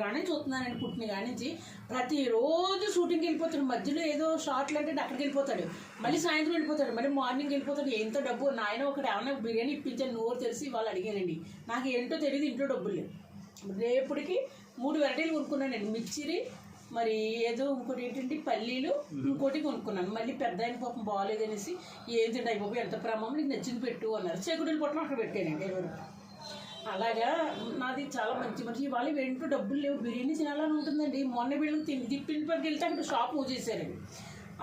కానీ చూస్తున్నానండి పుట్టిన కాడి నుంచి ప్రతిరోజు షూటింగ్కి వెళ్ళిపోతాడు. మధ్యలో ఏదో షార్ట్లు అంటే అక్కడికి వెళ్ళిపోతాడు. మళ్ళీ సాయంత్రం వెళ్ళిపోతాడు. మళ్ళీ మార్నింగ్ వెళ్ళిపోతాడు. ఎంత డబ్బు. నాయన ఒకటి ఏమన్నా బిర్యానీ ఇప్పించాను నోరు తెలిసి వాళ్ళు అడిగానండి నాకు ఏంటో తెలియదు ఇంట్లో డబ్బులు లేవు. రేపటికి మూడు వెరైటీలు కొనుక్కున్నానండి మిర్చిరి మరి ఏదో ఇంకోటి ఏంటంటే పల్లీలు ఇంకోటి కొనుక్కున్నాను. మళ్ళీ పెద్ద ఆయన పాపం బాగాలేదనేసి ఏంటంటే అయిపోయి ఎంత ప్రమాణం నీకు నచ్చింది పెట్టు అన్నారు. చెగుడులు పొట్టం అక్కడ పెట్టానండి. ఇరవై రూపాయలు అలాగా? నాది చాలా మంచి మనిషి. ఇవాళ వెంటూ డబ్బులు లేవు. బిర్యానీ తినాలని ఉంటుందండి. మొన్న వీళ్ళకి తిని తిప్పిన పనికి వెళ్తే అక్కడ షాప్ మూవ్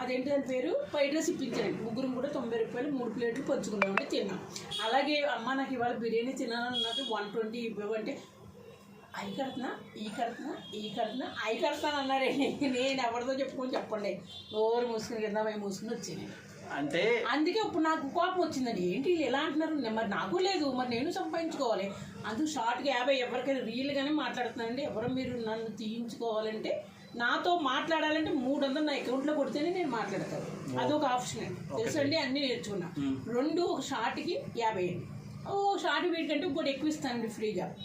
అదేంటి దాని పేరు? ఫ్రైడ్ రైస్ ఇప్పించారండి. ముగ్గురు కూడా తొంభై రూపాయలు మూడు ప్లేట్లు పంచుకున్నామండి తిన్నాం. అలాగే అమ్మ నాకు ఇవాళ బిర్యానీ తినాలని నాకు వన్ ట్వంటీ ఇవ్వంటే అవి కడుతున్నా ఈ కడుతున్నా ఈ కడుతున్నా అవి కడతాను అన్నారండి నేను ఎవరితో చెప్పుకొని చెప్పండి. నోరు మూసుకుని కింద మేము మూసుకుని వచ్చాను అంటే అందుకే ఇప్పుడు నాకు కోపం వచ్చిందండి. ఏంటి వీళ్ళు ఎలా అంటున్నారు? మరి నాకు లేదు. మరి నేను సంపాదించుకోవాలి. అందుకు షార్ట్గా యాభై ఎవరికైనా రీల్గానే మాట్లాడుతున్నానండి. ఎవరు మీరు నన్ను తీయించుకోవాలంటే నాతో మాట్లాడాలంటే మూడు వందలు నా అకౌంట్లో కొడితేనే నేను మాట్లాడతాను. అదొక ఆప్షన్ అండి. తెలుసండి అన్నీ నేర్చుకున్నా. రెండు ఒక షార్ట్కి యాభై అండి. ఓ షార్ట్ వీడికంటే ఇంకోటి ఎక్కువ ఇస్తానండి ఫ్రీగా.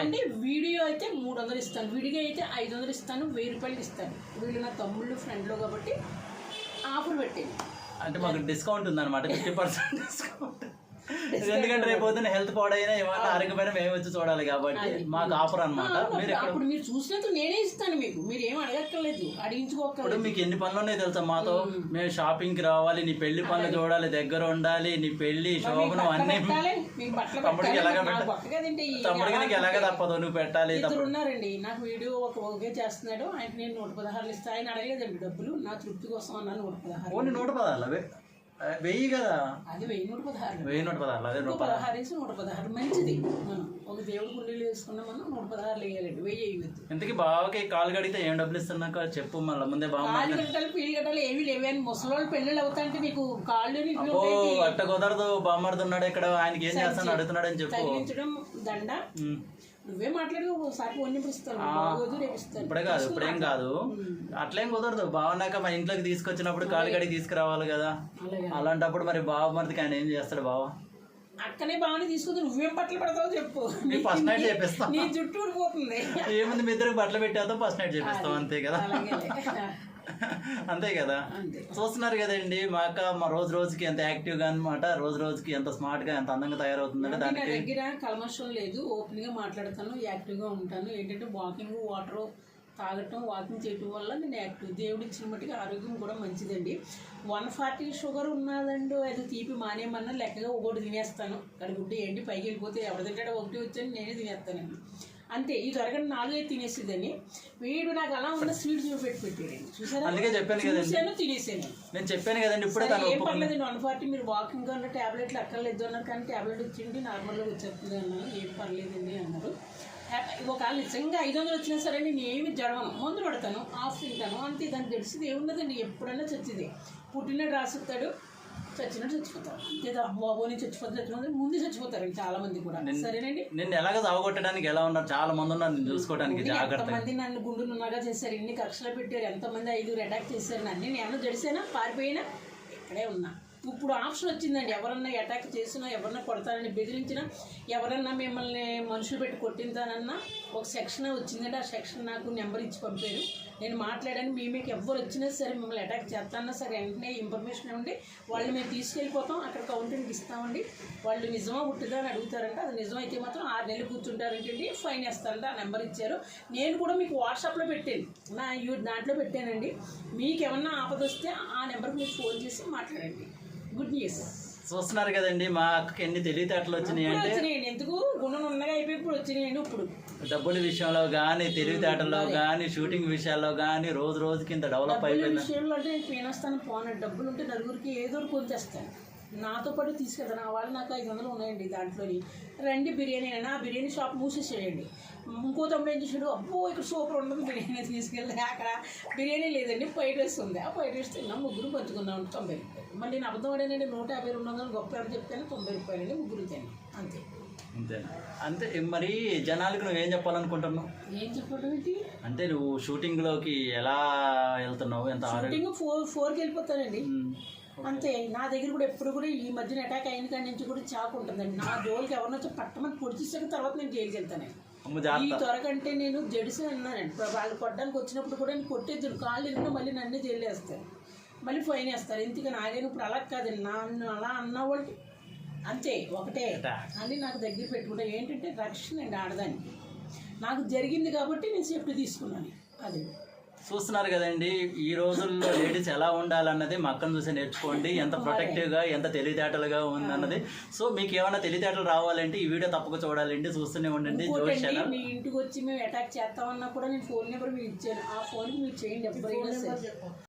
అంటే వీడియో అయితే మూడు వందలు ఇస్తాను. విడిగా అయితే ఐదు వందలు ఇస్తాను. వెయ్యి రూపాయలకి ఇస్తాను. వీళ్ళు నా తమ్ముళ్ళు ఫ్రెండ్లో కాబట్టి ఆఫర్ పెట్టేది. అంటే మాకు డిస్కౌంట్ ఉందన్నమాట ఫిఫ్టీ పర్సెంట్ డిస్కౌంట్ ఎందుకంటే రేపు పొద్దున్న హెల్త్ పాడైనా ఏమన్నా ఆరోగ్యమైన మేము వచ్చి చూడాలి కాబట్టి మాకు ఆఫర్ అన్నమాట. మీరు అప్పుడు మీరు చూసినంత నేనే ఇస్తాను మీకు. మీరు ఏం అడగక్కర్లేదు మీకు ఎన్ని పనులు ఉన్నాయి తెలుసా మాతో? మేము. షాపింగ్కి రావాలి నీ పెళ్ళి పనులు చూడాలి దగ్గర ఉండాలి నీ పెళ్ళి శోభనం అన్ని తమ్ముడికి ఎలాగ తమ్ముడికి నీకు ఎలాగ తప్పదు? నువ్వు పెట్టాలి ఉన్నారండి. నాకు వీడియో ఒక ఓకే చేస్తున్నాడు. ఆయన నేను నూట పదహారులు ఇస్తా. ఆయన అడగలేదండి డబ్బులు. నా తృప్తి కోసం అన్నాను నూట పదహారు ఓన్లీ నూట అవే. వెయ్యి కదా? అది వెయ్యి నూట పదహారు. వెయ్యి నూట పదార్లు అదే నూట పదహారు. వేసి నూట పదహారు. మంచిది. మనం ఒక దేవుడి గుండెలు వేసుకున్నాం మనం నూట పదహారులు వేయాలండి. వెయ్యి వేయవద్దు ఇంతకీ బావకి కాలు కడిగితే ఏం డబ్బులు ఇస్తున్నాక చెప్పు మళ్ళీ ముందే బావ కాళ్ళు గంటలు పీళ్ళు గంటలు ఏమీ లేవు. అని ముసలోళ్ళు పెళ్ళిళ్ళు అవుతాంటే నీకు కాళ్ళు ఓ అట్ట కుదరదు. బామ్మర్ది ఉన్నాడు ఇక్కడ ఆయనకి ఏం చేస్తాను అడుగుతున్నాడు అని చెప్పు దండ. నువ్వే ఇప్పుడే కాదు ఇప్పుడేం కాదు. అట్లేం కుదరదు. బావన్నాక మా ఇంట్లోకి తీసుకొచ్చినప్పుడు కాలు కడిగి తీసుకురావాలి కదా. అలాంటప్పుడు మరి బావ మరిదికి ఆయన ఏం చేస్తాడు బావ? అక్కనే బాగానే తీసుకుంది నువ్వేం బట్టలు పెడతావో చెప్పు. ఫస్ట్ నైట్ చేపిస్తాం నీ జుట్టు ఊడిపోతుంది ఏముంది మీ ఇద్దరికి బట్టలు పెట్టేద్దాం ఫస్ట్ నైట్ చేపిస్తాం అంతే కదా. అంతే కదా? చూస్తున్నారు కదండి మా అక్క మా రోజు రోజుకి ఎంత యాక్టివ్గా అనమాట రోజు రోజుకి ఎంత స్మార్ట్గా ఎంత అందంగా తయారవుతుందంటే నా దానికి దగ్గర కల్మషం లేదు ఓపెన్గా మాట్లాడతాను యాక్టివ్గా ఉంటాను. ఏంటంటే వాకింగ్ వాటర్ తాగటం వాకింగ్ చేయటం వల్ల నేను యాక్టివ్. దేవుడు ఇచ్చిన మట్టుగా ఆరోగ్యం కూడా మంచిదండి. వన్ ఫార్టీ షుగర్ ఉన్నదండి అది తీపి మానేయమన్నా లెక్కగా ఒకటి తినేస్తాను. కడుగుడ్డి ఏంటి పైకి వెళ్ళిపోతే ఎవరు తింటాడో ఒకటి వచ్చని నేనే తినేస్తానండి. అంతే ఈ త్వరగా నాలుగైదు తినేసేదని వీడు నాకు అలా ఉన్న స్వీట్ చూపెట్టి పెట్టాడండి చూసారా? అందుకే చెప్పాను కదండి. చూసాను తినేసాను. నేను చెప్పాను కదండి ఇప్పుడే సరే, తను ఏం పర్లేదు వన్ ఫార్టీ మీరు వాకింగ్ అన్న టాబ్లెట్లు అక్కర్లేదు అన్నారు కానీ టాబ్లెట్ ఇచ్చిండి నార్మల్గా వచ్చేస్తుంది అన్నారు. ఏం పర్లేదండి అన్నారు. ఒకవేళ నిజంగా ఐదు వందలు వచ్చినా సరే నేను ఏమి జడవను. మందులు పడతాను ఆఫ్ తింటాను. అంతే దానికి తెలిసింది ఏమున్నదండి ఎప్పుడైనా చచ్చింది. పుట్టినట్టు రాసిస్తాడు చచ్చినట్టు చచ్చిపోతారు. అంతే బాబు నుంచి చచ్చిపోతారు చచ్చిపోతారు ముందు చచ్చిపోతారండి చాలా మంది కూడా. సరేనండి? నిన్ను ఎలాగ సాగొట్టడానికి ఎలా ఉన్నారు? చాలా మంది ఉన్నారు నిన్ను చూసుకోవడానికి జాగ్రత్త ఎంతమంది నన్ను గుండులు ఉన్నాగా చేశారు? ఎన్ని కక్షలు పెట్టారు? ఎంతమంది ఐదుగురు అటాక్ చేశారు? నన్ను నేను ఏమన్నా జడిసానా? పారిపోయినా? ఇక్కడే ఉన్నా. ఇప్పుడు ఆప్షన్ వచ్చిందండి. ఎవరన్నా అటాక్ చేసినా ఎవరన్నా కొడతానని బెదిరించినా ఎవరన్నా మిమ్మల్ని మనుషులు పెట్టి కొట్టిందానన్నా ఒక సెక్షన్ వచ్చిందండి. ఆ సెక్షన్ నాకు నెంబర్ ఇచ్చి పంపారు. నేను మాట్లాడాను మీ మీకు ఎవరు వచ్చినా సరే మిమ్మల్ని అటాక్ చేస్తానన్నా సరే వెంటనే ఇన్ఫర్మేషన్ ఇవ్వండి. వాళ్ళు మేము తీసుకెళ్ళిపోతాం అక్కడ కౌంటర్కి ఇస్తామండి. వాళ్ళు నిజమా పుట్టిదా అని అడుగుతారంట అది నిజమైతే మాత్రం ఆరు నెలలు కూర్చుంటారంటండి ఫైన్ వేస్తారంట ఆ నెంబర్ ఇచ్చారు. నేను కూడా మీకు వాట్సాప్లో పెట్టాను నా యూ దాంట్లో పెట్టానండి. మీకు ఏమన్నా ఆపద వస్తే ఆ నెంబర్కి మీరు ఫోన్ చేసి మాట్లాడండి. గుడ్ న్యూస్ చూస్తున్నారు కదండి మా అక్కకి ఎన్ని తెలివితేటలు వచ్చినాయి అంటే ఎందుకు? గుణం ఉన్నగా అయిపోయి ఇప్పుడు వచ్చినాయండి ఇప్పుడు. డబ్బుల విషయంలో కానీ తెలివితేటల్లో కానీ షూటింగ్ విషయాల్లో కానీ రోజు రోజుకి ఇంత డెవలప్ అయిపోయింది విషయంలో అంటే నేను పోను. డబ్బులు ఉంటే నలుగురికి ఏదో కొంచేస్తాను నాతో పాటు తీసుకెళ్తాను నా వాళ్ళు నాకు ఐదు వందలు ఉన్నాయండి దాంట్లోని. రండి బిర్యానీ అయినా ఆ బిర్యానీ షాప్ మూసేసేయండి. ఇంకో తమ్ముడు ఏం చేసాడు అబ్బో ఇక్కడ సూపర్ ఉండదు బిర్యానీ తీసుకెళ్తే అక్కడ బిర్యానీ లేదండి ఫ్రైడ్ రైస్ ఉంది. ఆ ఫ్రైడ్ రైస్ తిన్నాం ముగ్గురు పంచుకున్నాం తొంభై రూపాయలు. మళ్ళీ నేను అబద్ధం అడేనండి నూట యాభై రెండు వందలు గొప్ప ఎవరు చెప్తాను తొంభై రూపాయలండి ముగ్గురు తిన్నాం. అంతే. అంతేనా అంతే. మరి జనాలకు నువ్వేం చెప్పాలనుకుంటున్నావు? ఏం చెప్పడం ఏంటి? అంటే నువ్వు షూటింగ్లోకి ఎలా వెళ్తున్నావు? ఎంత షూటింగ్ ఫోర్ ఫోర్కి వెళ్ళిపోతానండి. అంతే నా దగ్గర కూడా ఎప్పుడు కూడా ఈ మధ్యన అటాక్ అయిన కాడి నుంచి కూడా చాకు ఉంటుందండి. నా జోలికి ఎవరినొచ్చి పట్టమని పొడిచేసాక తర్వాత నేను జైలుకి వెళ్తానండి. అమ్మ ఈ త్వరకంటే నేను జడిసి అన్నానండి వాళ్ళు కొట్టడానికి వచ్చినప్పుడు కూడా నేను కొట్టేద్దరు. కాళ్ళు ఇరిగినా మళ్ళీ నన్నే జైలేస్తారు మళ్ళీ ఫైన్ వేస్తారు. ఎందుకు నాగైనా ఇప్పుడు అలా కాదండి. నన్ను అలా అన్న వాళ్ళు అంతే ఒకటే. అని నాకు దగ్గర పెట్టుకుంటా. ఏంటంటే రక్షణ అండి ఆడదానికి. నాకు జరిగింది కాబట్టి నేను సేఫ్టీ తీసుకున్నాను. అది. చూస్తున్నారు కదండి ఈ రోజుల్లో లేడీస్ ఎలా ఉండాలన్నది మా అక్కను చూసి నేర్చుకోండి. ఎంత ప్రొటెక్టివ్గా ఎంత తెలివితేటలుగా ఉందన్నది. సో మీకు ఏమైనా తెలివితేటలు రావాలంటే ఈ వీడియో తప్పక చూడాలండి. చూస్తూనే ఉండండి. జోష్ ఇంకోటండి ఛానల్ మీ ఇంటికి వచ్చి మేము అటాక్ చేస్తామన్నా కూడా నేను ఫోన్ నెంబర్ మీకు ఇచ్చాను. ఆ ఫోన్కి మీరు చేయండి.